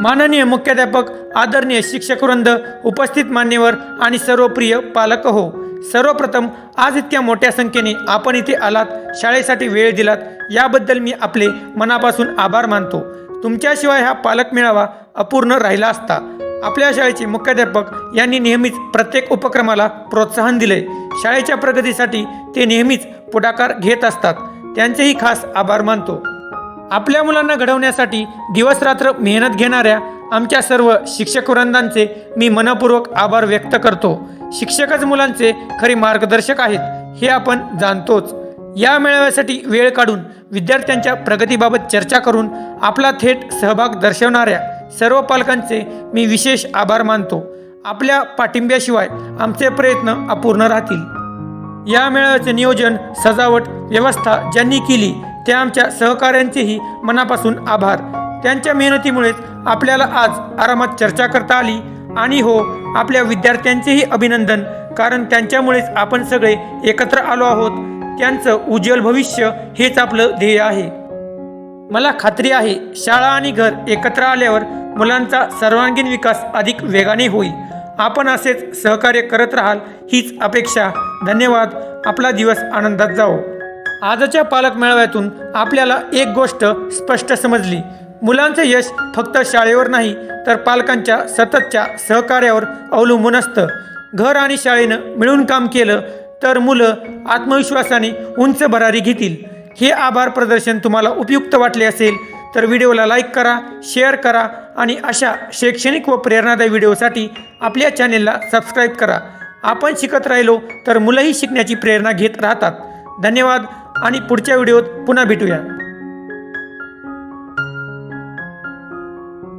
माननीय मुख्याध्यापक आदरणीय शिक्षकवृंद उपस्थित मान्यवर आणि सर्वप्रिय पालक हो. सर्वप्रथम आज इतक्या मोठ्या संख्येने आपण इथे आलात शाळेसाठी वेळ दिलात याबद्दल मी आपले मनापासून आभार मानतो. तुमच्याशिवाय हा पालक मेळावा अपूर्ण राहिला असता. आपल्या शाळेचे मुख्याध्यापक यांनी नेहमीच प्रत्येक उपक्रमाला प्रोत्साहन दिले. शाळेच्या प्रगतीसाठी ते नेहमीच पुढाकार घेत असतात. त्यांचेही खास आभार मानतो. आपल्या मुलांना घडवण्यासाठी दिवसरात्र मेहनत घेणाऱ्या आमच्या सर्व शिक्षक वृंदांचे मी मनपूर्वक आभार व्यक्त करतो. शिक्षकच मुलांचे खरे मार्गदर्शक आहेत हे आपण जाणतोच. या मेळाव्यासाठी वेळ काढून विद्यार्थ्यांच्या प्रगतीबाबत चर्चा करून आपला थेट सहभाग दर्शवणाऱ्या सर्व पालकांचे मी विशेष आभार मानतो. आपल्या पाठिंब्याशिवाय आमचे प्रयत्न अपूर्ण राहतील. या मेळाव्याचे नियोजन सजावट व्यवस्था ज्यांनी केली त्या आमच्या सहकाऱ्यांचेही मनापासून आभार. त्यांच्या मेहनतीमुळेच आपल्याला आज आरामात चर्चा करता आली आणि हो आपल्या विद्यार्थ्यांचेही अभिनंदन कारण त्यांच्यामुळेच आपण सगळे एकत्र आलो आहोत. त्यांचं उज्ज्वल भविष्य हेच आपलं ध्येय आहे. मला खात्री आहे शाळा आणि घर एकत्र आल्यावर मुलांचा सर्वांगीण विकास अधिक वेगाने होईल. आपण असेच सहकार्य करत राहाल हीच अपेक्षा. धन्यवाद. आपला दिवस आनंदात जाओ आजच्या पालक मेळाव्यातून आपल्याला एक गोष्ट स्पष्ट समजली. मुलांचं यश फक्त शाळेवर नाही तर पालकांच्या सततच्या सहकार्यावर अवलंबून असतं. घर आणि शाळेनं मिळून काम केलं तर मुलं आत्मविश्वासाने उंच भरारी घेतील. हे आभार प्रदर्शन तुम्हाला उपयुक्त वाटले असेल तर व्हिडिओला लाईक करा शेअर करा आणि अशा शैक्षणिक व प्रेरणादायी व्हिडिओसाठी आपल्या चॅनेलला सबस्क्राईब करा. आपण शिकत राहिलो तर मुलंही शिकण्याची प्रेरणा घेत राहतात. धन्यवाद. आणि पुढच्या व्हिडिओत पुन्हा भेटूया.